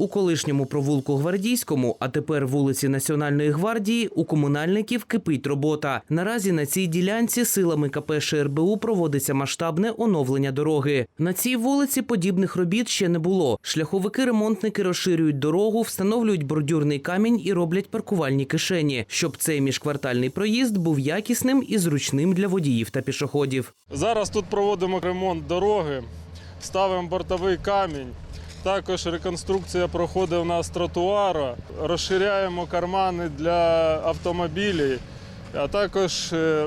У колишньому провулку Гвардійському, а тепер вулиці Національної гвардії, у комунальників кипить робота. Наразі на цій ділянці силами КП ШРБУ проводиться масштабне оновлення дороги. На цій вулиці подібних робіт ще не було. Шляховики-ремонтники розширюють дорогу, встановлюють бордюрний камінь і роблять паркувальні кишені, щоб цей міжквартальний проїзд був якісним і зручним для водіїв та пішоходів. Зараз тут проводимо ремонт дороги, ставимо бортовий камінь. Також реконструкція проходить у нас тротуару, розширяємо кармани для автомобілів, а також е,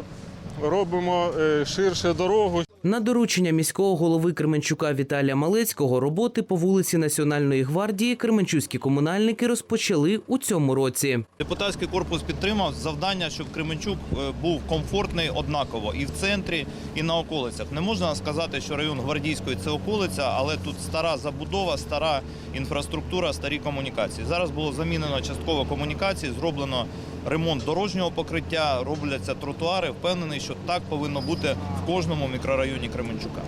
робимо е, ширше дорогу. На доручення міського голови Кременчука Віталія Малецького роботи по вулиці Національної гвардії Кременчуцькі комунальники розпочали у цьому році. Депутатський корпус підтримав завдання, щоб Кременчук е, був комфортний однаково і в центрі, і на околицях. Не можна сказати, що район Гвардійської це околиця, але тут стара забудова, стара інфраструктура, старі комунікації. Зараз було замінено частково комунікації, зроблено ремонт дорожнього покриття, робляться тротуари. Впевнений, що так повинно бути в кожному мікрорайоні Кременчука.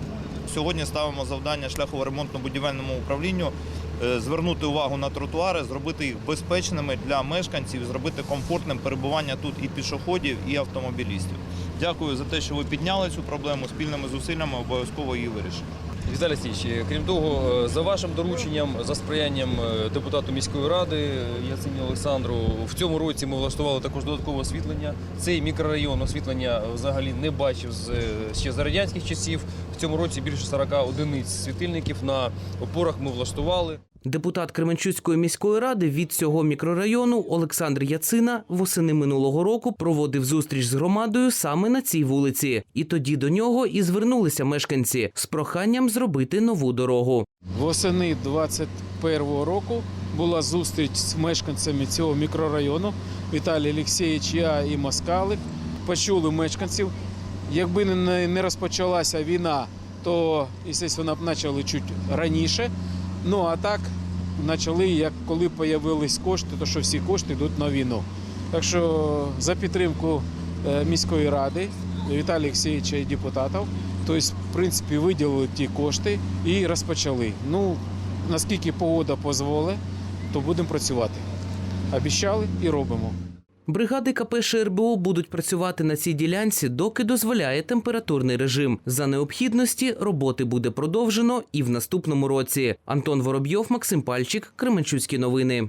Сьогодні ставимо завдання шляхово-ремонтно-будівельному управлінню е, звернути увагу на тротуари, зробити їх безпечними для мешканців, зробити комфортним перебування тут і пішоходів, і автомобілістів. Дякую за те, що ви підняли цю проблему спільними зусиллями. Обов'язково її вирішимо. Віталій Стійович, крім того, е, за вашим дорученням, за сприянням е, депутату міської ради е, Яцині Олександру, в цьому році ми влаштували також додаткове освітлення. Цей мікрорайон освітлення взагалі не бачив з е, ще за радянських часів. В цьому році більше 40 одиниць світильників на опорах ми влаштували. Депутат Кременчуцької міської ради від цього мікрорайону Олександр Яцина восени минулого року проводив зустріч з громадою саме на цій вулиці. І тоді до нього і звернулися мешканці з проханням зробити нову дорогу. Восени 21-го року була зустріч з мешканцями цього мікрорайону Віталій Олексійович, я і Москалик. Почули мешканців. Якби не розпочалася війна, то звісно, б почали чуть раніше. Ну а так почали, як коли з'явились кошти, то що всі кошти йдуть на війну. Так що за підтримку е, міської ради Віталія Олексійовича і депутатів, тобто, в принципі, виділили ті кошти і розпочали. Ну, наскільки погода дозволить, то будемо працювати. Обіщали і робимо. Бригади КП ШРБО будуть працювати на цій ділянці, доки дозволяє температурний режим. За необхідності роботи буде продовжено і в наступному році. Антон Воробйов, Максим Пальчик, Кременчуцькі новини.